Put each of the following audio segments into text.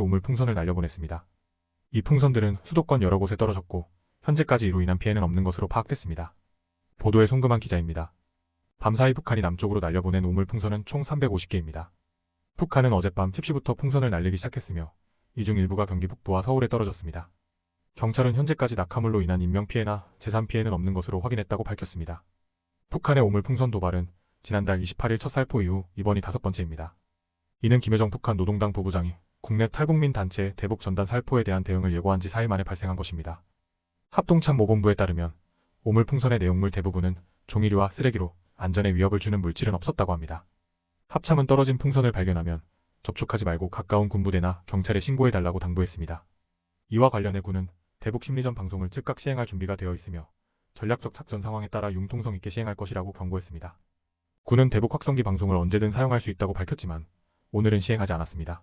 오물 풍선을 날려보냈습니다. 이 풍선들은 수도권 여러 곳에 떨어졌고 현재까지 이로 인한 피해는 없는 것으로 파악됐습니다. 보도에 송금한 기자입니다. 밤사이 북한이 남쪽으로 날려보낸 오물 풍선은 총 350개입니다. 북한은 어젯밤 10시부터 풍선을 날리기 시작했으며 이 중 일부가 경기 북부와 서울에 떨어졌습니다. 경찰은 현재까지 낙하물로 인한 인명피해나 재산피해는 없는 것으로 확인했다고 밝혔습니다. 북한의 오물 풍선 도발은 지난달 28일 첫 살포 이후 이번이 다섯 번째입니다. 이는 김여정 북한 노동당 부부장이 국내 탈북민 단체 대북 전단 살포에 대한 대응을 예고한 지 4일 만에 발생한 것입니다. 합동참 모본부에 따르면 오물 풍선의 내용물 대부분은 종이류와 쓰레기로 안전에 위협을 주는 물질은 없었다고 합니다. 합참은 떨어진 풍선을 발견하면 접촉하지 말고 가까운 군부대나 경찰에 신고해달라고 당부했습니다. 이와 관련해 군은 대북 심리전 방송을 즉각 시행할 준비가 되어 있으며 전략적 작전 상황에 따라 융통성 있게 시행할 것이라고 경고했습니다. 군은 대북 확성기 방송을 언제든 사용할 수 있다고 밝혔지만 오늘은 시행하지 않았습니다.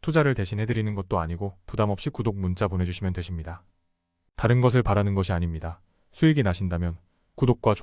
투자를 대신 해드리는 것도 아니고 부담 없이 구독 문자 보내주시면 되십니다. 다른 것을 바라는 것이 아닙니다. 수익이 나신다면 구독과 좋아요